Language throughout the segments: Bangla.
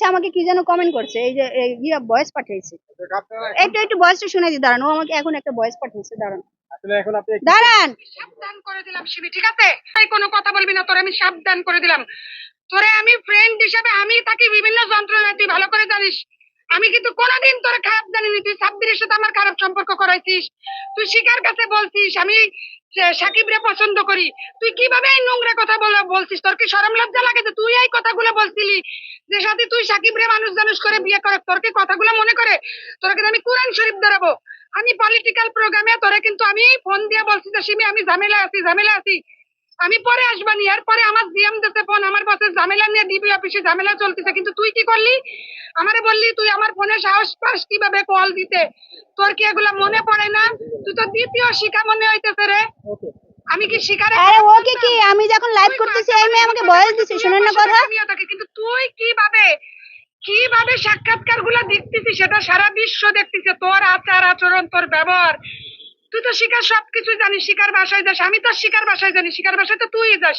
হচ্ছে আমাকে কি যেন কমেন্ট করছে এই যে ইয়ে ভয়েস পাঠিয়েছে। একটু একটু ভয়েসটা শুনে দি দাঁড়ান ও আমাকে এখন একটা ভয়েস পাঠিয়েছে দাঁড়ান। আসলে এখন আপনি দাঁড়ান! সাবধান করে দিলাম শিবি ঠিক আছে? তাই কোনো কথা বলবি না তোরে আমি সাবধান করে দিলাম। তোরে আমি ফ্রেন্ড হিসাবে আমি তাকে বিভিন্ন যন্ত্রণা তুই ভালো করে জানিস। আমি কিন্তু কোনোদিন তোরে খারাপ জানিনি তুই সাব্বিরের সাথে আমার খারাপ সম্পর্ক করাইছিস। তুই শিকার কাছে বলছিস আমি সাকিব রে পছন্দ করি। তুই কীভাবে এই নোংরা কথা বলে বলছিস? তোর কি শরম লজ্জা লাগে যে তুই এই কথাগুলো বলছিলি? যে সাথে তুই সাকিব রে মানুষ জানুষ করে বিয়ে করে, তোর কি কথাগুলো মনে করে? তোর আমি কোরআন শরীফ ধরাবো। আমি পলিটিক্যাল প্রোগ্রামে তোরে কিন্তু আমি ফোন দিয়ে বলছি যে, সিমি, আমি ঝামেলা আছি ঝামেলা আছি। আমি পরে আসবানি আর পরে আমার জিএম দিতে ফোন আমার বসে ঝামেলা নিয়ে ডিবি অফিসে ঝামেলা চলতেছে। কিন্তু তুই কি করলি? আমারে বললি, তুই আমার ফোনে সাহস পাস কীভাবে কল দিতে? তোর কি এগুলা মনে পড়ে না? তুই তো দ্বিতীয় শিখা মনে হইতেছে রে। আমি কি শিকারে আরে ওকে কি? আমি যখন লাইভ করতেছি এই মেয়ে আমাকে ভয়েস দিছে শুনেন না কথা। আমিও তাকে কিন্তু তুই কীভাবে কীভাবে সাক্ষাৎকারগুলা দেখতেছিস সেটা সারা বিশ্ব দেখতেছে তোর আচার আচরণ তোর ব্যবহার। তুই তো শিকার সবকিছু জানিস শিকার বাসায় যাস। আমি তো শিকার বাসায় জানি শিকার বাসায় তো তুই যাস।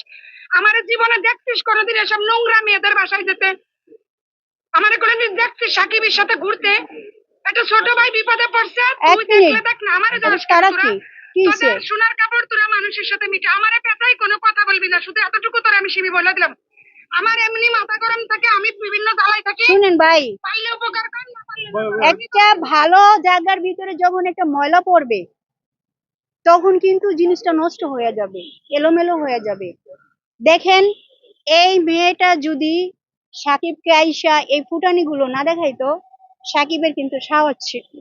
আমার জীবনে দেখছিস কোনোদিন এসব নোংরা মেয়েদের বাসায় যেতে? আমার কোনোদিন দেখছিস সাকিবের সাথে ঘুরতে? একটা ছোট ভাই বিপদে পড়ছে তুই দেখলে দেখ না আমারে জানাস তারা তোরা। কি? কি সোনার তোরা মানুষের সাথে মিটে আমারে পেটাই কোনো কথা বলবি না। শুধু এতটুকু তোরা আমি সিমি বলে দিলাম। আমার এমনি মাথা গরম থাকে আমি বিভিন্ন জ্বালায় থাকি। শুনেন ভাই। পাইলে উপকার কর না একটা ভালো জায়গার ভিতরে যখন একটা ময়লা পড়বে তখন কিন্তু জিনিসটা নষ্ট হয়ে যাবে এলোমেলো হয়ে যাবে। দেখেন এই মেয়েটা যদি সাকিবকে আইসা এই ফুটানিগুলো না দেখাইতো সাকিবের কিন্তু সাহস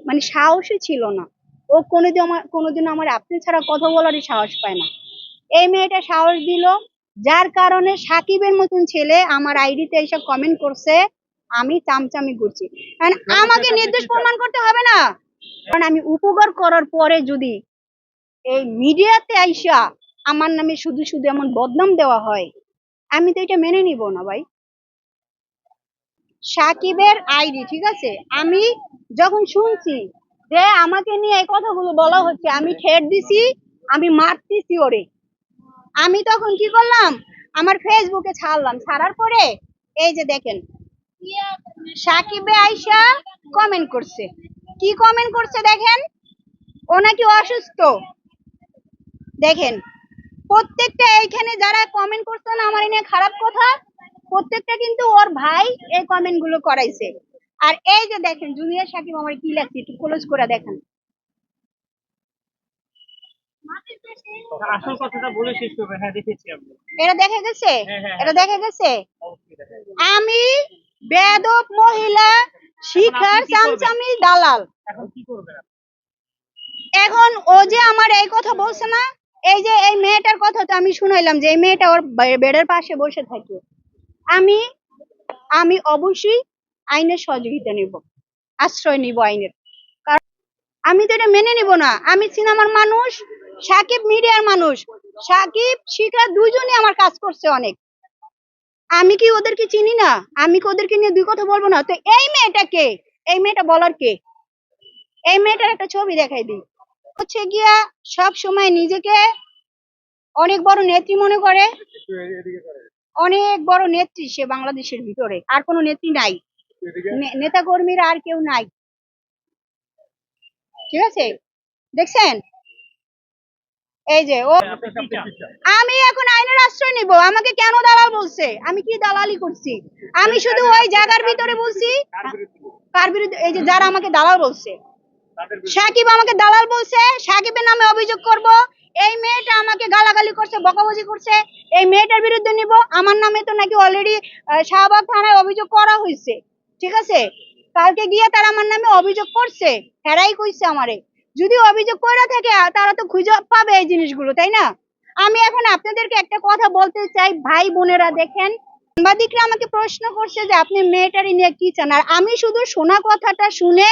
মানে সাহসই ছিল না। ও কোনোদিন আমার কোনোদিন আমার আপনি ছাড়া কথা বলারই সাহস পায় না। এই মেয়েটা সাহস দিল যার কারণে সাকিবের মতন ছেলে আমার আইডিতে এসে কমেন্ট করছে আমি চামচামি করছি। কারণ আমাকে নির্দোষ প্রমাণ করতে হবে না। কারণ আমি উপকার করার পরে যদি এই মিডিয়াতে আইসা আমার নামে শুধু শুধু এমন বদনাম দেওয়া হয় আমি তো এটা মেনে নিব না ভাই। সাকিবের আইডি ঠিক আছে? আমি যখন শুনছি যে আমাকে নিয়ে এই কথাগুলো বলা হচ্ছে, আমি ঠেট দিছি, আমি মারতেছি ওরে। আমি তখন কি করলাম? আমার ফেসবুকে ছাড়লাম। ছাড়ার পরে, এই যে দেখেন, সাকিবে আইসা কমেন্ট করছে। কি কমেন্ট করছে দেখেন? ও নাকি অসুস্থ। দেখেন, প্রত্যেকটা এইখানে যারা কমেন্ট করছে না, আমার নিয়ে খারাপ কথা, প্রত্যেকটা কিন্তু ওর ভাই এই কমেন্টগুলো করাইছে। আর এই যে দেখেন জুনিয়র সাকিব আমার কি লাগছে একটু ক্লোজ করে দেখেন। আসল কথাটা বলে শেষ করবেন হ্যাঁ দেখেছি আমি। এটা দেখা গেছে? হ্যাঁ, হ্যাঁ, এটা দেখা গেছে। আমি বেদব মহিলা শিখার চামচামি দালাল। এখন কি করবেন এখন ও যে আমার এই কথা বলছে না এই যে এই মেয়েটার কথা তো আমি শুনাইলাম যে এই মেয়েটা ওর বেডের পাশে বসে থাকে। আমি আমি অবশ্যই আইনের সহযোগিতা নিব, আশ্রয় নিব আইনের। কারণ আমি তো এটা মেনে নিব না। আমি সিনেমার মানুষ, সাকিব মিডিয়ার মানুষ। সাকিব শিখা দুইজনই আমার কাজ করছে অনেক। আমি কি ওদেরকে চিনি না? আমি কি ওদেরকে নিয়ে দুই কথা বলব না? তো এই মেয়েটা কে? এই মেয়েটা বলার কে? এই মেয়েটার একটা ছবি দেখাই দিই। হচ্ছে গিয়া সব সময় নিজেকে অনেক বড় নেত্রী মনে করে। অনেক বড় নেত্রী সে বাংলাদেশের ভিতরে। আর কোনো নেত্রী নাই। নেতা কর্মীরা আর কেউ নাই। ঠিক আছে? দেখছেন? এই যে ও পিঠা। আমি এখন আইনের আশ্রয় নিব। আমাকে কেন দালাল বলছে? আমি কি দালালি করছি? আমি শুধু ওই জায়গার ভিতরে বলছি কার বিরুদ্ধে? এই যে যারা আমাকে দালাল বলছে। সাকিব আমাকে দালাল বলছে সাকিবের নামে অভিযোগ করব। এই মেয়েটা আমাকে গালাগালি করছে বকাবকি করছে। এই মেয়েটার বিরুদ্ধে নিব। আমার নামে তো নাকি অলরেডি শাহবাগ থানায় অভিযোগ করা হয়েছে। ঠিক আছে? কালকে গিয়ে তারা আমার নামে অভিযোগ করছে। হেরাই কইছে আমারে। যদি অভিযোগ করে থাকে, তারা তো খুঁজে পাবে এই জিনিসগুলো, তাই না? আমি এখন আপনাদেরকে একটা কথা বলতে চাই। ভাই বোনেরা দেখেন, সাংবাদিকরা আমাকে প্রশ্ন করছে যে, আপনি মেয়েটারই নিয়ে কি চান? আর আমি শুধু শোনা কথাটা শুনে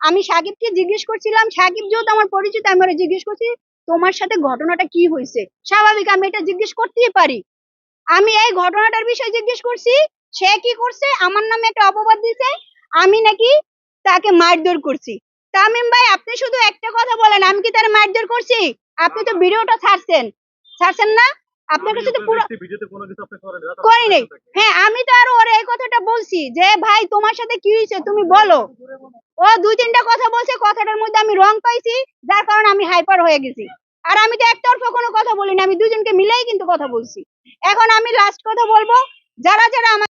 আমি সাকিবকে জিজ্ঞেস করছিলাম, সাকিব যেহেতু আমার পরিচিত, আমি ওরা জিজ্ঞেস করছি, তোমার সাথে ঘটনাটা কি হয়েছে স্বাভাবিক, আমি এটা জিজ্ঞেস করতেই পারি। আমি এই ঘটনাটার বিষয়ে জিজ্ঞেস করছি সে কি করছে? আমার নামে একটা অপবাদ দিছে। আমি নাকি তাকে মারধর করছি। তামিম ভাই আপনি শুধু একটা কথা বলেন আমি কি তার মারধর করছি? আপনি তো ভিডিওটা ছাড়ছেন। ছাড়ছেন না? আপনার কাছে তো পুরো ভিডিওতে কোনো কিছু আপনি করেন না। করি নাই হ্যাঁ আমি তো আরও ওর এই কথাটা বলছি যে ভাই তোমার সাথে কি হয়েছে? তুমি বলো। ও দুই তিনটা কথা বলছে কথাটার মধ্যে আমি রং পাইছি যার কারণে আমি হাইপার হয়ে গেছি। আর আমি তো একতরফা কোনো কথা বলিনি আমি দুজনকে মিলেই কিন্তু কথা বলছি। এখন আমি লাস্ট কথা বলব যারা যারা আমার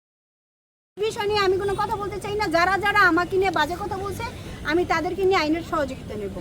বিষয় নিয়ে আমি কোনো কথা বলতে চাই না। যারা যারা আমাকে নিয়ে বাজে কথা বলছে আমি তাদেরকে নিয়ে আইনের সহযোগিতা নেব।